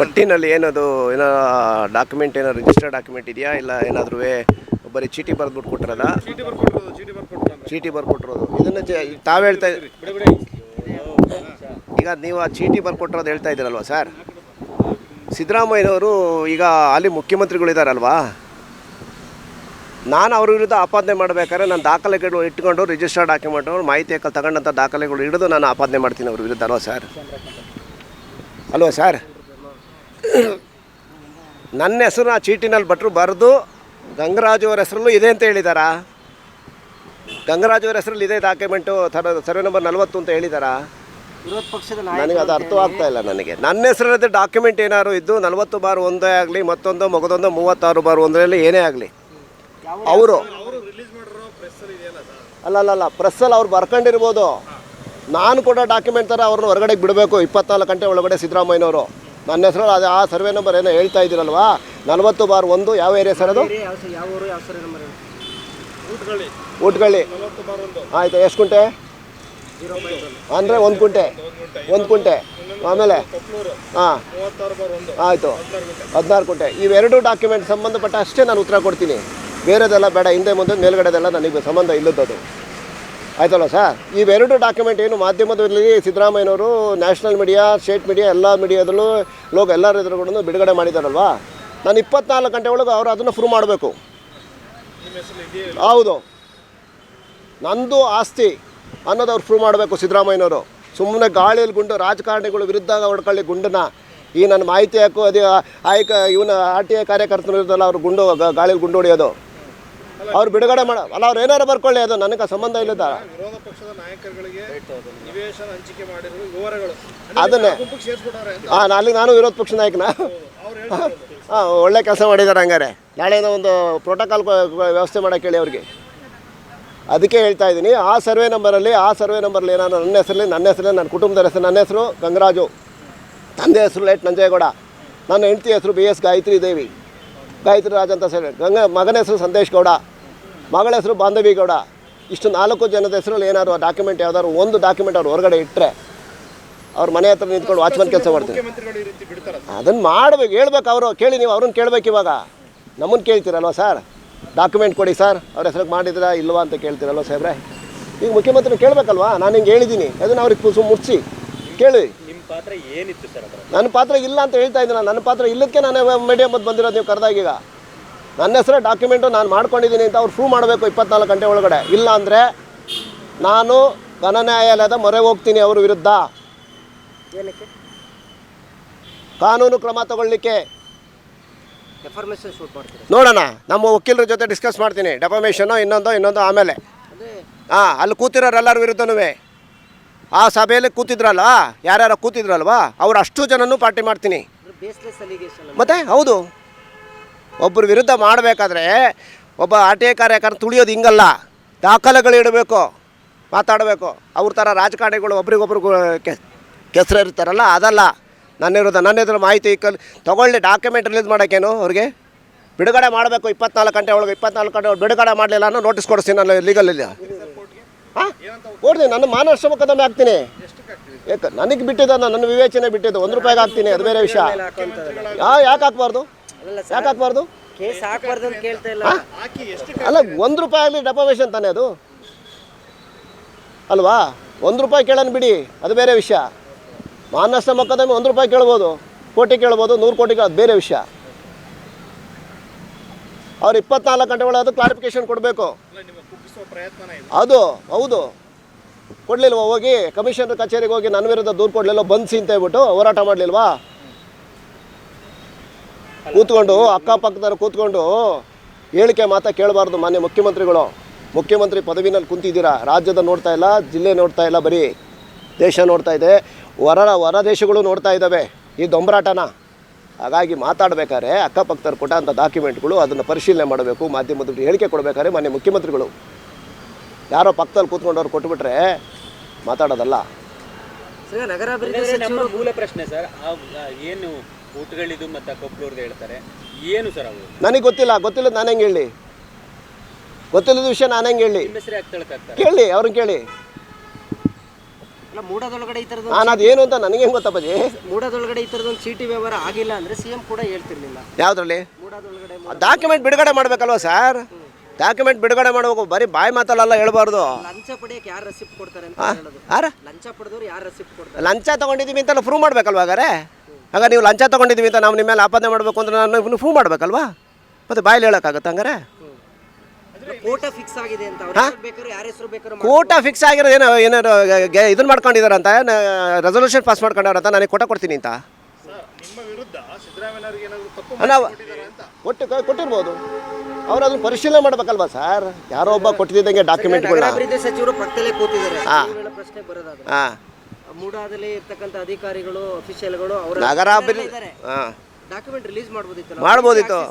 ಪಟ್ಟಿನಲ್ಲಿ ಏನದು ಏನೋ ಡಾಕ್ಯುಮೆಂಟ್ ಏನೋ ರಿಜಿಸ್ಟರ್ಡ್ ಡಾಕ್ಯುಮೆಂಟ್ ಇದೆಯಾ? ಇಲ್ಲ ಏನಾದರೂ ಬರೀ ಚೀಟಿ ಬರೆದ್ಬಿಟ್ಟು ಕೊಟ್ಟಿರಲ್ಲ ಚೀಟಿ ಬರ್ಕೊಟ್ಟಿರೋದು. ಇದನ್ನು ತಾವು ಹೇಳ್ತಾ ಈಗ ನೀವು ಆ ಚೀಟಿ ಬರ್ಕೊಟ್ಟಿರೋದು ಹೇಳ್ತಾ ಇದ್ದೀರಲ್ವಾ ಸರ್? ಸಿದ್ದರಾಮಯ್ಯನವರು ಈಗ ಅಲ್ಲಿ ಮುಖ್ಯಮಂತ್ರಿಗಳಿದ್ದಾರಲ್ವಾ ನಾನು ಅವ್ರ ವಿರುದ್ಧ ಆಪಾದನೆ ಮಾಡಬೇಕಾದ್ರೆ ನಾನು ದಾಖಲೆಗಳು ಇಟ್ಕೊಂಡು ರಿಜಿಸ್ಟರ್ಡ್ ಡಾಕ್ಯುಮೆಂಟ್ ಮಾಹಿತಿ ಹಾಕಲ್ ತಗೊಂಡಂಥ ದಾಖಲೆಗಳು ಹಿಡಿದು ನಾನು ಆಪಾದನೆ ಮಾಡ್ತೀನಿ ಅವ್ರ ವಿರುದ್ಧ ಅಲ್ವಾ ಸರ್? ಅಲ್ವಾ ಸರ್. ನನ್ನ ಹೆಸರು ಆ ಚೀಟಿನಲ್ಲಿ ಭಟ್ರು ಬರೆದು ಗಂಗರಾಜು ಅವರ ಹೆಸರಲ್ಲೂ ಇದೆ ಅಂತ ಹೇಳಿದಾರಾ? ಗಂಗರಾಜು ಅವ್ರ ಹೆಸರಲ್ಲಿ ಇದೆ ಡಾಕ್ಯುಮೆಂಟು ಥರ ಸರ್ವೆ ನಂಬರ್ ನಲ್ವತ್ತು ಅಂತ ಹೇಳಿದಾರಾ? ವಿರೋಧ ಪಕ್ಷದ ನನಗೆ ಅದು ಅರ್ಥವಾಗ್ತಾ ಇಲ್ಲ ನನಗೆ. ನನ್ನ ಹೆಸರಲ್ಲಿ ಡಾಕ್ಯುಮೆಂಟ್ ಏನಾದ್ರು ಇದ್ದು ನಲವತ್ತು ಬಾರ್ ಒಂದೇ ಆಗಲಿ ಮತ್ತೊಂದು ಮಗದೊಂದು ಮೂವತ್ತಾರು ಬಾರ್ ಒಂದರಲ್ಲಿ ಏನೇ ಆಗಲಿ. ಅವರು ಅವರು ರಿಲೀಸ್ ಮಾಡಿರೋ ಪ್ರೆಸ್ಸಲ್ಲಿ ಇದೆಯಲ್ಲ ಸರ್? ಅಲ್ಲ ಅಲ್ಲ ಅಲ್ಲ ಪ್ರೆಸ್ಸಲ್ಲಿ ಅವ್ರು ಬರ್ಕೊಂಡಿರ್ಬೋದು. ನಾನು ಕೊಡೋ ಡಾಕ್ಯುಮೆಂಟ್ ಥರ ಅವ್ರನ್ನ ಹೊರಗಡೆ ಬಿಡಬೇಕು. ಇಪ್ಪತ್ನಾಲ್ಕು ಗಂಟೆ ಒಳಗಡೆ ಸಿದ್ದರಾಮಯ್ಯನವರು. ನನ್ನ ಹೆಸರು ಅದು ಆ ಸರ್ವೆ ನಂಬರ್ ಏನೋ ಹೇಳ್ತಾ ಇದ್ದೀರಲ್ವಾ? ನಲವತ್ತು ಬಾರ್ ಒಂದು ಯಾವ ಏರಿಯಾ ಸರ್ ಅದು? ಊಟಗಳ್ಳಿ. ಆಯಿತು ಎಷ್ಟು ಕುಂಟೆ ಅಂದರೆ ಒಂದು ಕುಂಟೆ ಒಂದು ಕುಂಟೆ ಆಮೇಲೆ? ಹಾಂ. ಆಯಿತು. ಹದಿನಾರು ಗಂಟೆ. ಹದಿನಾರು ಕುಂಟೆ ಇವೆರಡು ಡಾಕ್ಯುಮೆಂಟ್ ಸಂಬಂಧಪಟ್ಟ ಅಷ್ಟೇ ನಾನು ಉತ್ತರ ಕೊಡ್ತೀನಿ. ಬೇರೆದೆಲ್ಲ ಬೇಡ ಹಿಂದೆ ಮುಂದೆ ಮೇಲ್ಗಡೆದೆಲ್ಲ ನನಗೆ ಸಂಬಂಧ ಇಲ್ಲದದು ಆಯ್ತಲ್ಲ ಸರ್? ಇವೆರಡು ಡಾಕ್ಯುಮೆಂಟ್ ಏನು ಮಾಧ್ಯಮದಲ್ಲಿ ಸಿದ್ದರಾಮಯ್ಯನವರು ನ್ಯಾಷನಲ್ ಮೀಡಿಯಾ ಸ್ಟೇಟ್ ಮೀಡಿಯಾ ಎಲ್ಲ ಮೀಡಿಯಾದಲ್ಲೂ ಲೋಕ ಎಲ್ಲರ ಎದುರುಗಳನ್ನು ಬಿಡುಗಡೆ ಮಾಡಿದಾರಲ್ವಾ? ನಾನು ಇಪ್ಪತ್ನಾಲ್ಕು ಗಂಟೆ ಒಳಗೆ ಅವರು ಅದನ್ನು ಪ್ರೂವ್ ಮಾಡಬೇಕು. ಹೌದು. ನಂದು ಆಸ್ತಿ ಅನ್ನೋದು ಅವ್ರು ಪ್ರೂವ್ ಮಾಡಬೇಕು ಸಿದ್ದರಾಮಯ್ಯನವರು. ಸುಮ್ಮನೆ ಗಾಳಿಯಲ್ಲಿ ಗುಂಡು, ರಾಜಕಾರಣಿಗಳ ವಿರುದ್ಧ ಹೊಡ್ಕೊಳ್ಳಿ ಗುಂಡನ್ನ. ಈ ನನ್ನ ಮಾಹಿತಿ ಹಾಕು ಅದೇ ಆಯ್ಕೆ ಇವನ ಆರ್ ಟಿ ಐ ಕಾರ್ಯಕರ್ತರು ವಿರುದ್ಧ ಅವ್ರು ಗುಂಡು ಗಾಳಿಯಲ್ಲಿ ಗುಂಡು ಹೊಡೆಯೋದು. ಅವ್ರು ಬಿಡುಗಡೆ ಮಾಡ ಅಲ್ಲ, ಅವ್ರು ಏನಾರು ಬರ್ಕೊಳ್ಳಿ, ಅದು ನನಗೆ ಸಂಬಂಧ ಇಲ್ಲದ. ವಿರೋಧ ಪಕ್ಷದ ನಾಯಕರುಗಳಿಗೆ ಹಂಚಿಕೆ ಮಾಡಿರುವ ವಿವರಗಳು ಅದನ್ನೇ. ಹಾಂ ಅಲ್ಲಿ ನಾನು ವಿರೋಧ ಪಕ್ಷ ನಾಯಕನ. ಹಾಂ ಒಳ್ಳೆ ಕೆಲಸ ಮಾಡಿದ್ದಾರೆ ಹಂಗಾರೆ. ನಾಳೆಯಿಂದ ಒಂದು ಪ್ರೋಟೋಕಾಲ್ ವ್ಯವಸ್ಥೆ ಮಾಡೋಕ್ಕೆ ಹೇಳಿ ಅವ್ರಿಗೆ. ಅದಕ್ಕೆ ಹೇಳ್ತಾ ಇದ್ದೀನಿ, ಆ ಸರ್ವೆ ನಂಬರಲ್ಲಿ ಆ ಸರ್ವೆ ನಂಬರಲ್ಲಿ ನಾನು ನನ್ನ ಹೆಸರಲ್ಲಿ ನನ್ನ ಹೆಸರಲ್ಲಿ, ನನ್ನ ಕುಟುಂಬದ ಹೆಸರು, ನನ್ನ ಹೆಸರು ಗಂಗರಾಜು. ತಂದೆ ಹೆಸರು ಲೈಟ್ ನಂಜೇಗೌಡ. ನನ್ನ ಹೆಂಡತಿ ಹೆಸರು ಬಿ ಎಸ್ ಗಾಯತ್ರಿ ದೇವಿ. ಗಾಯತ್ರಿ ರಾಜ್ ಅಂತ ಸರ್ ಗಂಗ ಮಗನ ಹೆಸರು ಸಂದೇಶ್ ಗೌಡ. ಮಗಳ ಹೆಸರು ಬಾಂಧವಿಗೌಡ ಇಷ್ಟು ನಾಲ್ಕು ಜನದ ಹೆಸರಲ್ಲಿ ಏನಾದ್ರು ಡಾಕ್ಯುಮೆಂಟ್ ಯಾವ್ದಾದ್ರು ಒಂದು ಡಾಕ್ಯುಮೆಂಟ್ ಅವ್ರು ಹೊರಗಡೆ ಇಟ್ಟರೆ ಅವ್ರ ಮನೆ ಹತ್ರ ನಿಂತ್ಕೊಂಡು ವಾಚ್ಮನ್ ಕೆಲಸ ಮಾಡ್ತೀನಿ ಅದನ್ನು ಮಾಡ್ಬೇಕು ಹೇಳ್ಬೇಕು ಅವರು ಕೇಳಿ ನೀವು ಅವ್ರನ್ನ ಕೇಳ್ಬೇಕು ಇವಾಗ. ನಮ್ಮನ್ನು ಕೇಳ್ತೀರಲ್ವ ಸರ್? ಡಾಕ್ಯುಮೆಂಟ್ ಕೊಡಿ ಸರ್. ಅವ್ರ ಹೆಸರಿಗೆ ಮಾಡಿದ್ರಾ ಇಲ್ವಾ ಅಂತ ಕೇಳ್ತೀರಲ್ವ ಸಾಹೇಬ್ರೆ? ಈಗ ಮುಖ್ಯಮಂತ್ರಿ ಕೇಳಬೇಕಲ್ವಾ? ನಾನು ಹಿಂಗೆ ಹೇಳಿದ್ದೀನಿ ಅದನ್ನು ಅವ್ರಿಗೆ ಪುಸು ಮುಟ್ಸಿ. ಕೇಳಿ. ನಿಮ್ಮ ಪಾತ್ರ ಏನಿತ್ತು ಸರ್ ಅದರ ನನ್ನ ಪಾತ್ರ ಇಲ್ಲ ಅಂತ ಹೇಳ್ತಾ ಇದ್ದೀನಿ ನನ್ನ ಪಾತ್ರ ಇಲ್ಲಕ್ಕೆ ನಾನು ಮೀಡಿಯಮ್ ಬಂದು ಬಂದಿರೋದು ನೀವು ಕರೆದಾಗೀಗ. ನನ್ನ ಹೆಸರೇ ಡಾಕ್ಯುಮೆಂಟು ನಾನು ಮಾಡ್ಕೊಂಡಿದ್ದೀನಿ ಅಂತ ಅವ್ರು ಪ್ರೂವ್ ಮಾಡಬೇಕು ಇಪ್ಪತ್ನಾಲ್ಕು ಗಂಟೆ ಒಳಗಡೆ. ಇಲ್ಲ ಅಂದರೆ ನಾನು ಘನ ನ್ಯಾಯಾಲಯದ ಮೊರೆ ಹೋಗ್ತೀನಿ ಅವ್ರ ವಿರುದ್ಧ. ಕಾನೂನು ಕ್ರಮ ತಗೊಳ್ಳಿಕ್ಕೆ. ನೋಡೋಣ ನಮ್ಮ ವಕೀಲರ ಜೊತೆ ಡಿಸ್ಕಸ್ ಮಾಡ್ತೀನಿ. ಡೆಫಮೇಷನು ಇನ್ನೊಂದು ಇನ್ನೊಂದು ಆಮೇಲೆ. ಹಾಂ ಅಲ್ಲಿ ಕೂತಿರೋರೆಲ್ಲರ ವಿರುದ್ಧನೂ ಆ ಸಭೆಯಲ್ಲಿ ಕೂತಿದ್ರಲ್ಲ ಯಾರ್ಯಾರು ಕೂತಿದ್ರಲ್ವಾ? ಅವ್ರು ಅಷ್ಟು ಜನನೂ ಪಾರ್ಟಿ ಮಾಡ್ತೀನಿ. ಮತ್ತೆ? ಹೌದು. ಒಬ್ಬರ ವಿರುದ್ಧ ಮಾಡಬೇಕಾದ್ರೆ ಒಬ್ಬ ಆರ್ ಟಿ ಐ ಕಾರ್ಯಕರ್ತ ತುಳಿಯೋದು ಹಿಂಗಲ್ಲ. ದಾಖಲೆಗಳು ಇಡಬೇಕು, ಮಾತಾಡಬೇಕು. ಅವ್ರ ಥರ ರಾಜಕಾರಣಿಗಳು ಒಬ್ರಿಗೊಬ್ರು ಕೆಸರು ಇರ್ತಾರಲ್ಲ ಅದಲ್ಲ. ನನ್ನ ವಿರುದ್ಧ, ನನ್ನ ಎದುರು ಮಾಹಿತಿ ಕಲ್ ತೊಗೊಳ್ಳಿ ಡಾಕ್ಯುಮೆಂಟ್ ರಿಲೀಸ್ ಮಾಡೋಕ್ಕೇನು ಅವ್ರಿಗೆ? ಬಿಡುಗಡೆ ಮಾಡಬೇಕು, ಇಪ್ಪತ್ನಾಲ್ಕು ಗಂಟೆ ಒಳಗೆ, ಇಪ್ಪತ್ನಾಲ್ಕು ಗಂಟೆ ಒಳಗೆ ಬಿಡುಗಡೆ ಮಾಡಲಿಲ್ಲ ಅನ್ನೋ ನೋಟಿಸ್ ಕೊಡಿಸ್ತೀನಿ ನಾನು ಲೀಗಲಲ್ಲಿ ಹಾಂ? ಕೊಡ್ತೀನಿ ನನ್ನ ಮಾನವ ಮೊಕದ್ದಮೆ ಹಾಕ್ತೀನಿ. ಯಾಕೆ ನನಗೆ ಬಿಟ್ಟಿದ್ದ ನನ್ನ ವಿವೇಚನೆ ಬಿಟ್ಟಿದ್ದು, ಒಂದು ರೂಪಾಯಿಗೆ ಹಾಕ್ತೀನಿ, ಅದು ಬೇರೆ ವಿಷಯ. ಯಾಕೆ ಹಾಕ್ಬಾರ್ದು? ಯಾಕೆ ಹಾಕ್ಬಾರ್ದು? ಕೇಸ್ ಹಾಕ್ಬಾರ್ದು ಅಂತ ಕೇಳ್ತಾ ಇಲ್ಲ. ಹಾಕಿ ಎಷ್ಟು ಅಲ್ಲ ಒಂದ್ ರೂಪಾಯಿ ಆಗಲಿ ಡೆಪಾಮೇಷನ್ ತಾನೇ ಅದು? ಅಲ್ವಾ? ಒಂದು ರೂಪಾಯಿ ಕೇಳೋಣ ಬಿಡಿ ಅದು ಬೇರೆ ವಿಷಯ. ಮಾನನಷ್ಟ ಮೊಕದ್ದಮೆ ಒಂದು ರೂಪಾಯಿ ಕೇಳ್ಬೋದು ಕೋಟಿ ಕೇಳ್ಬೋದು ನೂರು ಕೋಟಿ ಕೇಳೋದು ಬೇರೆ ವಿಷಯ. ಅವ್ರು ಇಪ್ಪತ್ನಾಲ್ಕು ಗಂಟೆ ಒಳಗೆ ಅದು ಕ್ಲಾರಿಫಿಕೇಶನ್ ಕೊಡಬೇಕು. ಅದು ಹೌದು. ಕೊಡಲಿಲ್ವಾ ಹೋಗಿ? ಕಮಿಷನರ್ ಕಚೇರಿಗೆ ಹೋಗಿ ನನ್ನ ವಿರುದ್ಧ ದೂರು ಕೊಡಲಿಲ್ಲ ಬನ್ಸಿ ಅಂತ ಹೇಳ್ಬಿಟ್ಟು ಹೋರಾಟ ಮಾಡಲಿಲ್ವಾ? ಕೂತ್ಕೊಂಡು ಅಕ್ಕಪಕ್ಕದವ್ರು ಕೂತ್ಕೊಂಡು ಹೇಳಿಕೆ ಮಾತಾ ಕೇಳಬಾರ್ದು ಮಾನ್ಯ ಮುಖ್ಯಮಂತ್ರಿಗಳು. ಮುಖ್ಯಮಂತ್ರಿ ಪದವಿನಲ್ಲಿ ಕುಂತಿದ್ದೀರಾ? ರಾಜ್ಯದ ನೋಡ್ತಾ ಇಲ್ಲ ಜಿಲ್ಲೆ ನೋಡ್ತಾ ಇಲ್ಲ ಬರೀ ದೇಶ ನೋಡ್ತಾ ಇದೆ. ಹೊರ ಹೊರ ದೇಶಗಳು ನೋಡ್ತಾ ಇದ್ದಾವೆ ಈ ದೊಂಬರಾಟನ. ಹಾಗಾಗಿ ಮಾತಾಡಬೇಕಾದ್ರೆ ಅಕ್ಕಪಕ್ಕದವ್ರು ಕೊಟ್ಟಂಥ ಡಾಕ್ಯುಮೆಂಟ್ಗಳು ಅದನ್ನು ಪರಿಶೀಲನೆ ಮಾಡಬೇಕು ಮಾಧ್ಯಮದಲ್ಲಿ ಹೇಳಿಕೆ ಕೊಡಬೇಕಾದ್ರೆ ಮಾನ್ಯ ಮುಖ್ಯಮಂತ್ರಿಗಳು. ಯಾರೋ ಪಕ್ಕದಲ್ಲಿ ಕೂತ್ಕೊಂಡವ್ರು ಕೊಟ್ಬಿಟ್ರೆ ಮಾತಾಡೋದಲ್ಲ. ಸರ್ ನಗರಾಭಿವೃದ್ಧಿ ಮೂಲ ಪ್ರಶ್ನೆ ಸರ್ ಏನು ಊಟಗಳಿದು ಮತ್ತೆ ಕೊಪ್ಪಳೂರ್ದು ಹೇಳ್ತಾರೆ. ಏನು ಸರ್ ಅವರು ನನಗೆ ಗೊತ್ತಿಲ್ಲ ಗೊತ್ತಿಲ್ಲ ನಾನು ಹೆಂಗೆ ಹೇಳಿ? ಗೊತ್ತಿಲ್ಲದ ವಿಷಯ ನಾನು ಹೆಂಗೆ ಹೇಳಿ? ನಿಮ್ಮ ಹೆಸರು ಯಾಕೆ ಕೇಳಿ ಅವ್ರನ್ನ ಕೇಳಿ. ಅಲ್ಲ ಮೂಡದೊಳಗಡೆ ಈ ಥರದ್ದು ನಾನು ಅದೇನು ಅಂತ ನನಗೆ ಹೆಂಗೆ ಗೊತ್ತಪ್ಪಾಜಿ ಮೂಡದೊಳಗಡೆ ಈ ಥರದೊಂದು ಚೀಟಿ ವ್ಯವಹಾರ ಆಗಿಲ್ಲ ಅಂದರೆ ಸಿ ಎಂ ಕೂಡ ಹೇಳ್ತಿರ್ಲಿಲ್ಲ. ಯಾವುದ್ರಲ್ಲಿ? ಮೂಡದೊಳಗಡೆ ಡಾಕ್ಯುಮೆಂಟ್ ಬಿಡುಗಡೆ ಮಾಡಬೇಕಲ್ವ ಸರ್? ಡಾಕ್ಯುಮೆಂಟ್ ಬಿಡುಗಡೆ ಮಾಡಬೇಕು ಬರೀ ಬಾಯಿ ಮಾತಲ್ಲ ಹೇಳ್ಬಾರ್ದು. ಲಂಚ ಪಡೆಯಕ್ಕೆ ಯಾರು ರೆಸಿಪ್ಟ್ ಕೊಡ್ತಾರೆ ಅಂತ ಹೇಳೋದು. ಲಂಚ ಪಡೆದವ್ರು ಯಾರು ರೆಸಿಪ್ಟ್ ಕೊಡ್ತಾರೆ? ಲಂಚ ತೊಗೊಂಡಿದ್ದೀವಿ ಅಂತೆಲ್ಲ ಪ್ರೂವ್ ಮಾಡಬೇಕಲ್ವ ಹಾಗಾರೆ ಆಗ ನೀವು ಲಂಚ ತೊಗೊಂಡಿದ್ದೀವಿ ಅಂತ ನಾವು ನಿಮ್ಮ ಮೇಲೆ ಆಪಾದನೆ ಮಾಡಬೇಕು ಅಂದ್ರೆ ನಾನು ಪ್ರೂವ್ ಮಾಡಬೇಕಲ್ವಾ? ಮತ್ತು ಬಾಯಲ್ಲಿ ಹೇಳೋಕ್ಕಾಗತ್ತೆ ಹಂಗಾರೆ? ಕೋಟ ಫಿಕ್ಸ್ ಕೋಟ ಆಗಿರೋದು ಏನೋ ಏನಾರು ಇದನ್ನ ಮಾಡ್ಕೊಂಡಿದಾರಂತ ರೆಸೊಲ್ಯೂಷನ್ ಪಾಸ್ ಮಾಡ್ಕೊಂಡವ್ರಂತ ನನಗೆ ಕೊಟ್ಟ ಕೊಡ್ತೀನಿ ಅಂತ. ನಾವು ಕೊಟ್ಟು ಕೊಟ್ಟಿರ್ಬೋದು. ಅವ್ರು ಅದನ್ನ ಪರಿಶೀಲನೆ ಮಾಡ್ಬೇಕಲ್ವಾ ಸರ್? ಯಾರೋ ಒಬ್ಬ ಕೊಟ್ಟಿದ್ದಂಗೆ ಡಾಕ್ಯುಮೆಂಟ್ ಸಚಿವರು ಹಾ. ಪ್ರಶ್ನೆ ಬರೋದಾದ್ರೆ. ಹಾಂ. ಮೂಡಾದಲ್ಲಿ ಇರ್ತಕ್ಕಂಥ ಅಧಿಕಾರಿಗಳು ಅಫಿಷಿಯಲ್ಗಳು ಅವರ ನಗರಾಭಿವೃದ್ಧಿ ಹಾಂ. ಡಾಕ್ಯುಮೆಂಟ್ ರಿಲೀಸ್ ಮಾಡ್ಬೋದಿತ್ತು.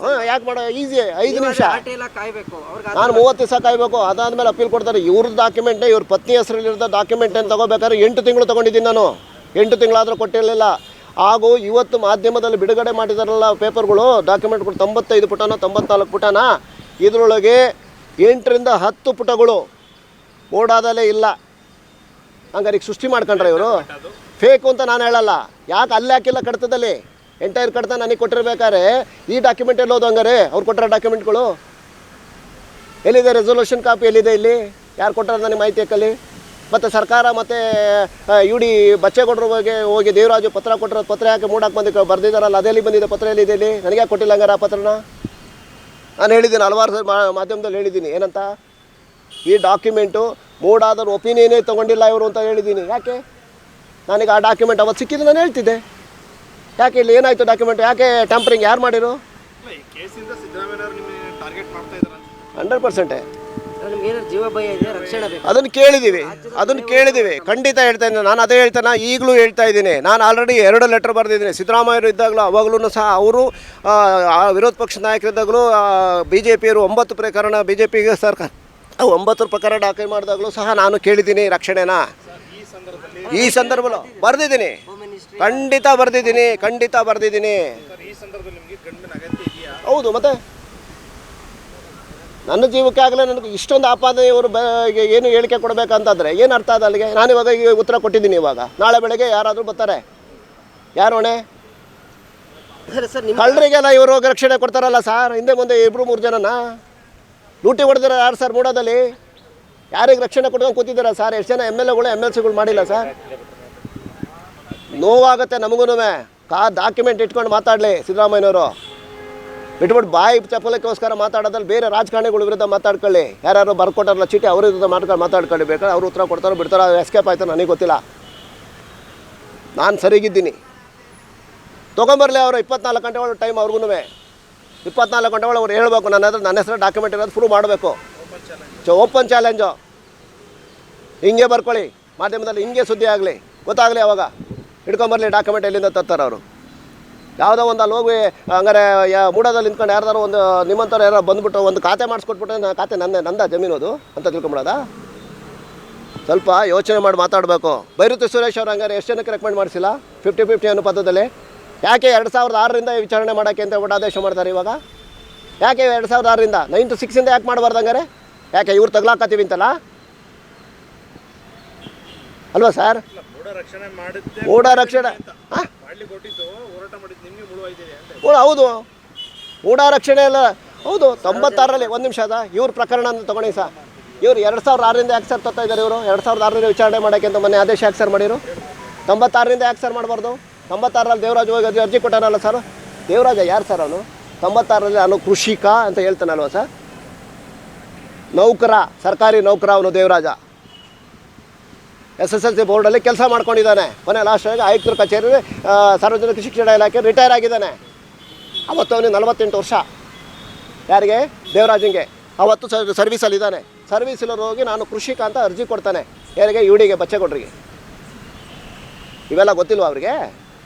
ಹ್ಞೂ ಯಾಕೆ ಮಾಡೋ ಈಸಿ ಐದು ನಿಮಿಷ. ಆಟೆ ಎಲ್ಲ ಕಾಯ್ಬೇಕು. ಅವ್ರಿಗೆ ನಾನು ಮೂವತ್ತು ದಿವಸ ಕಾಯ್ಬೇಕು. ಅದಾದ್ಮೇಲೆ ಅಪೀಲ್ ಕೊಡ್ತಾರೆ. ಇವ್ರದ್ದು ಡಾಕ್ಯುಮೆಂಟ್ನೇ ಇವ್ರ ಪತ್ನಿ ಹೆಸರಲ್ಲಿರೋ ಡಾಕ್ಯುಮೆಂಟ್ ಏನು ತಗೋಬೇಕಾದ್ರೆ ಎಂಟು ತಿಂಗಳು ತಗೊಂಡಿದ್ದೀನಿ ನಾನು. ಎಂಟು ತಿಂಗಳಾದರೂ ಕೊಟ್ಟಿರಲಿಲ್ಲ. ಹಾಗೂ ಇವತ್ತು ಮಾಧ್ಯಮದಲ್ಲಿ ಬಿಡುಗಡೆ ಮಾಡಿದಾರಲ್ಲ ಪೇಪರ್ಗಳು ಡಾಕ್ಯುಮೆಂಟ್ಗಳು ತೊಂಬತ್ತೈದು ಪುಟನ ತೊಂಬತ್ನಾಲ್ಕು ಪುಟನ? ಇದರೊಳಗೆ ಎಂಟರಿಂದ ಹತ್ತು ಪುಟಗಳು. ಓಡಾದಲೇ ಇಲ್ಲ. ಹಂಗಾರೆ ಈಗ ಸೃಷ್ಟಿ ಮಾಡ್ಕೊಂಡ್ರೆ ಇವರು? ಫೇಕು ಅಂತ ನಾನು ಹೇಳಲ್ಲ. ಯಾಕೆ ಅಲ್ಲಿ ಹಾಕಿಲ್ಲ ಕಡತದಲ್ಲಿ? ಎಂಟೈರ್ ಕಡತ ನನಗೆ ಕೊಟ್ಟಿರ್ಬೇಕಾದ್ರೆ ಈ ಡಾಕ್ಯುಮೆಂಟ್ ಎಲ್ಲೋದು ಹಂಗಾರೆ? ಅವ್ರು ಕೊಟ್ಟಿರೋ ಡಾಕ್ಯುಮೆಂಟ್ಗಳು ಎಲ್ಲಿದೆ ರೆಸೊಲ್ಯೂಷನ್ ಕಾಪಿ ಎಲ್ಲಿದೆ ಇಲ್ಲಿ? ಯಾರು ಕೊಟ್ಟಾರ ನನಗೆ ಮಾಹಿತಿ ಹಾಕಲ್ಲಿ? ಮತ್ತು ಸರ್ಕಾರ ಮತ್ತು ಯು ಡಿ ಬಚ್ಚೇಗೌಡರ ಬಗ್ಗೆ ಹೋಗಿ ದೇವರಾಜು ಪತ್ರ ಕೊಟ್ಟಿರೋ ಪತ್ರ ಯಾಕೆ ಮೂಡಾಕೆ ಬಂದು ಬರೆದಿದ್ದಾರಲ್ಲ? ಅದೆಲ್ಲಿ ಬಂದಿದೆ ಪತ್ರ ಎಲ್ಲಿದೆ ಇಲ್ಲಿ? ನನಗೆ ಯಾಕೆ ಕೊಟ್ಟಿಲ್ಲ ಹಂಗಾರೆ ಆ ಪತ್ರನ? ನಾನು ಹೇಳಿದ್ದೀನಿ, ಹಲವಾರು ಮಾಧ್ಯಮದಲ್ಲಿ ಹೇಳಿದ್ದೀನಿ. ಏನಂತ? ಈ ಡಾಕ್ಯುಮೆಂಟು ಮೂಡಾದವ್ರ ಒಪಿನಿಯನೇ ತೊಗೊಂಡಿಲ್ಲ ಇವರು ಅಂತ ಹೇಳಿದ್ದೀನಿ ಯಾಕೆ? ನನಗೆ ಆ ಡಾಕ್ಯುಮೆಂಟ್ ಅವತ್ತು ಸಿಕ್ಕಿದ್ದು ನಾನು ಹೇಳ್ತಿದ್ದೆ. ಯಾಕೆ ಇಲ್ಲಿ ಏನಾಯಿತು ಡಾಕ್ಯುಮೆಂಟ್? ಯಾಕೆ ಟೆಂಪರಿಂಗ್ ಯಾರು ಮಾಡಿರು? ಹಂಡ್ರೆಡ್ ಪರ್ಸೆಂಟೇ. ನಿಮ್ಗೆ ಏನಾದ್ರು ಜೀವ ಭಯ ಇದೆ ರಕ್ಷಣೆ ಬೇಕು. ಅದನ್ನು ಕೇಳಿದ್ದೀವಿ ಅದನ್ನು ಕೇಳಿದ್ದೀವಿ ಖಂಡಿತ ಹೇಳ್ತಾ ಇದ್ದೀನಿ. ನಾನು ಅದೇ ಹೇಳ್ತಾನೆ. ಈಗಲೂ ಹೇಳ್ತಾ ಇದ್ದೀನಿ. ನಾನು ಆಲ್ರೆಡಿ ಎರಡು ಲೆಟರ್ ಬರೆದಿದ್ದೀನಿ. ಸಿದ್ದರಾಮಯ್ಯರು ಇದ್ದಾಗಲೂ ಅವಾಗಲೂ ಸಹ ಅವರು ವಿರೋಧ ಪಕ್ಷ ನಾಯಕರಿದ್ದಾಗಲೂ ಬಿ ಜೆ ಪಿಯವರು ಒಂಬತ್ತು ಪ್ರಕರಣ ಬಿ ಜೆ ಪಿಗೆ ಸರ್ಕಾರ ಆ ಪ್ರಕಾರ ದಾಖಲೆ ಮಾಡಿದಾಗಲೂ ಸಹ ನಾನು ಕೇಳಿದ್ದೀನಿ ರಕ್ಷಣೆನ. ಈ ಸಂದರ್ಭದಲ್ಲಿ ಬರೆದಿದ್ದೀನಿ. ಖಂಡಿತ ಬರೆದಿದ್ದೀನಿ ಖಂಡಿತ ಬರೆದಿದ್ದೀನಿ. ಹೌದು ಮತ್ತೆ? ನನ್ನ ಜೀವಕ್ಕೆ ಆಗಲೇ ನನಗೆ ಇಷ್ಟೊಂದು ಆಪಾದನೆ ಇವರು ಏನು ಹೇಳಿಕೆ ಕೊಡಬೇಕಂತಂದರೆ ಏನು ಅರ್ಥ ಅದ ಅಲ್ಲಿಗೆ? ನಾನು ಇವಾಗ ಈಗ ಉತ್ತರ ಕೊಟ್ಟಿದ್ದೀನಿ ಇವಾಗ. ನಾಳೆ ಬೆಳಗ್ಗೆ ಯಾರಾದರೂ ಬರ್ತಾರೆ. ಯಾರು ಹೊಣೆ? ಕಳ್ಳರಿಗೆಲ್ಲ ಇವರು ರಕ್ಷಣೆ ಕೊಡ್ತಾರಲ್ಲ ಸರ್ ಹಿಂದೆ ಮುಂದೆ ಇಬ್ಬರು ಮೂರು ಜನನ? ಲೂಟಿ ಹೊಡೆದಿರ ಯಾರು ಸರ್ ಬೋಡೋದಲ್ಲಿ? ಯಾರಿಗೆ ರಕ್ಷಣೆ ಕೊಡ್ಕೊಂಡು ಕೂತಿದ್ದೀರಾ ಸರ್? ಎಷ್ಟು ಜನ ಎಂ ಎಲ್ ಎಗಳು, ಎಂ ಎಲ್ ಸಿಗಳು ಮಾಡಿಲ್ಲ ಸರ್? ನೋವಾಗುತ್ತೆ ನಮಗೂ ಕಾ ಡಾಕ್ಯುಮೆಂಟ್ ಇಟ್ಕೊಂಡು ಮಾತಾಡಲಿ ಸಿದ್ದರಾಮಯ್ಯನವರು. ಬಿಟ್ಬಿಟ್ಟು ಬಾಯಿ ಚಪ್ಪಲಕ್ಕೋಸ್ಕರ ಮಾತಾಡೋದ್ರಲ್ಲಿ ಬೇರೆ ರಾಜಕಾರಣಿಗಳ ವಿರುದ್ಧ ಮಾತಾಡ್ಕೊಳ್ಳಿ. ಯಾರು ಬರ್ಕೊಟ್ಟಾರಲ್ಲ, ಚೀಟಿ ಅವ್ರ ವಿರುದ್ಧ ಮಾತಾಡ್ಕೊಂಡು ಮಾತಾಡ್ಕೊಳ್ಳಿ. ಬೇಕಾದ್ರೆ ಅವ್ರು ಉತ್ತರ ಕೊಡ್ತಾರೋ ಬಿಡ್ತಾರೋ ಎಸ್ಕೇಪ್ ಆಯ್ತು ನನಗೆ ಗೊತ್ತಿಲ್ಲ. ನಾನು ಸರಿಗಿದ್ದೀನಿ. ತೊಗೊಂಬರಲಿ ಅವರು ಇಪ್ಪತ್ನಾಲ್ಕು ಗಂಟೆ ಒಳಗೆ ಟೈಮ್ ಅವ್ರಿಗೂ ಇಪ್ಪತ್ನಾಲ್ಕು ಗಂಟೆ ಒಳಗೆ ಅವ್ರು ಹೇಳ್ಬೇಕು, ನನ್ನ ಹತ್ರ ನನ್ನ ಹೆಸರು ಡಾಕ್ಯುಮೆಂಟ್ ಇರೋದು ಪ್ರೂವ್ ಮಾಡಬೇಕು. ಚ ಓಪನ್ ಚಾಲೆಂಜು ಹಿಂಗೆ ಬರ್ಕೊಳ್ಳಿ, ಮಾಧ್ಯಮದಲ್ಲಿ ಹಿಂಗೆ ಸುದ್ದಿ ಆಗಲಿ, ಗೊತ್ತಾಗಲಿ ಅವಾಗ. ಹಿಡ್ಕೊಂಬರ್ಲಿ ಡಾಕ್ಯುಮೆಂಟ್ ಎಲ್ಲಿಂದ ತರ್ತಾರೆ ಅವರು. ಯಾವುದೋ ಒಂದು ಅಲ್ಲಿ ಹೋಗಿ, ಹಂಗಾರೆ, ಯಾ, ಮೂಡೋದಲ್ಲಿ ನಿಂತ್ಕೊಂಡು ಯಾರ್ದಾರು ಒಂದು ನಿಮ್ಮಂಥವ್ರು ಯಾರೋ ಬಂದುಬಿಟ್ಟು ಒಂದು ಖಾತೆ ಮಾಡಿಸ್ಕೊಟ್ಬಿಟ್ರೆ, ನನ್ನ ಖಾತೆ ನನ್ನ, ನಂದ ಜಮೀನು ಅದು ಅಂತ ತಿಳ್ಕೊಂಬಿಡೋದಾ? ಸ್ವಲ್ಪ ಯೋಚನೆ ಮಾಡಿ ಮಾತಾಡಬೇಕು. ಬೈರುತಿ ಸುರೇಶ್ ಅವ್ರು ಹಂಗಾರೆ ಎಷ್ಟು ಜನಕ್ಕೆ ರೆಕಮೆಂಡ್ ಮಾಡಿಸಿಲ್ಲ? ಫಿಫ್ಟಿ ಫಿಫ್ಟಿ ಅನ್ನೋ ಪದ್ಧತಿಯಲ್ಲಿ ಯಾಕೆ ಎರಡು ಸಾವಿರದ ಆರರಿಂದ ವಿಚಾರಣೆ ಮಾಡೋಕ್ಕೆ ಅಂತ ಹೇಳ್ಬಿಟ್ಟು ಆದೇಶ ಮಾಡ್ತಾರೆ ಇವಾಗ? ಯಾಕೆ ಎರಡು ಸಾವಿರದ ಆರರಿಂದ? ನೈನ್ ಟು ಸಿಕ್ಸಿಂದ ಯಾಕೆ ಮಾಡಬಾರ್ದು ಹಂಗಾರೆ? ಯಾಕೆ ಇವ್ರು ತಗ್ಲಾಕತ್ತೀವಿ ಅಂತಲ್ಲ? ಅಲ್ವಾ ಸರ್ ಓಡ ಮೂಢ ರಕ್ಷಣೆ ಹೌದು. ಮೂಢ ರಕ್ಷಣೆ ಎಲ್ಲ ಹೌದು ತೊಂಬತ್ತಾರರಲ್ಲಿ ಒಂದು ನಿಮಿಷ ಅದ. ಇವ್ರ ಪ್ರಕರಣ ಅಂತ ತಗೊಳ್ಳಿ ಸರ್ ಇವ್ರು ಎರಡು ಸಾವಿರದ ಆರರಿಂದ ಯಾಕೆ ಸರ್ ತೊತ್ತಾ ಇದ್ದಾರೆ ಇವರು? ಎರಡು ಸಾವಿರದ ಆರರಿಂದ ವಿಚಾರಣೆ ಮಾಡೋಕ್ಕೆ ಅಂತ ಮೊನ್ನೆ ಆದೇಶ ಯಾಕೆ ಸರ್ ಮಾಡಿರು? ತೊಂಬತ್ತಾರರಿಂದ ಯಾಕೆ ಸರ್ ಮಾಡಬಾರ್ದು? ತೊಂಬತ್ತಾರರಲ್ಲಿ ದೇವರಾಜ್ ಹೋಗಿ ಅರ್ಜಿ- ಕೊಟ್ಟಾನಲ್ಲ ಸರ್ ದೇವರಾಜ ಯಾರು ಸರ್ ಅವನು? ತೊಂಬತ್ತಾರರಲ್ಲಿ ನಾನು ಕೃಷಿಕ ಅಂತ ಹೇಳ್ತಾನಲ್ವ ಸರ್ ನೌಕರ, ಸರ್ಕಾರಿ ನೌಕರ ಅವನು Devaraja. S S L C ಬೋರ್ಡಲ್ಲಿ ಕೆಲಸ ಮಾಡ್ಕೊಂಡಿದ್ದಾನೆ. ಕೊನೆ ಲಾಸ್ಟಾಗಿ ಆಯುಕ್ತರ ಕಚೇರಿ ಸಾರ್ವಜನಿಕ ಶಿಕ್ಷಣ ಇಲಾಖೆ ರಿಟೈರ್ ಆಗಿದ್ದಾನೆ. ಅವತ್ತು ಅವನಿಗೆ ನಲವತ್ತೆಂಟು ವರ್ಷ. ಯಾರಿಗೆ? ದೇವರಾಜಿಂಗೆ. ಅವತ್ತು ಸರ್ ಸರ್ವೀಸಲ್ಲಿದ್ದಾನೆ ಸರ್ವೀಸಲ್ಲಿ ಹೋಗಿ ನಾನು ಕೃಷಿಕ ಅಂತ ಅರ್ಜಿ ಕೊಡ್ತಾನೆ. ಯಾರಿಗೆ? ಇವಡಿಗೆ ಬಚ್ಚೆಗೌಡ್ರಿಗೆ. ಇವೆಲ್ಲ ಗೊತ್ತಿಲ್ವಾ ಅವ್ರಿಗೆ?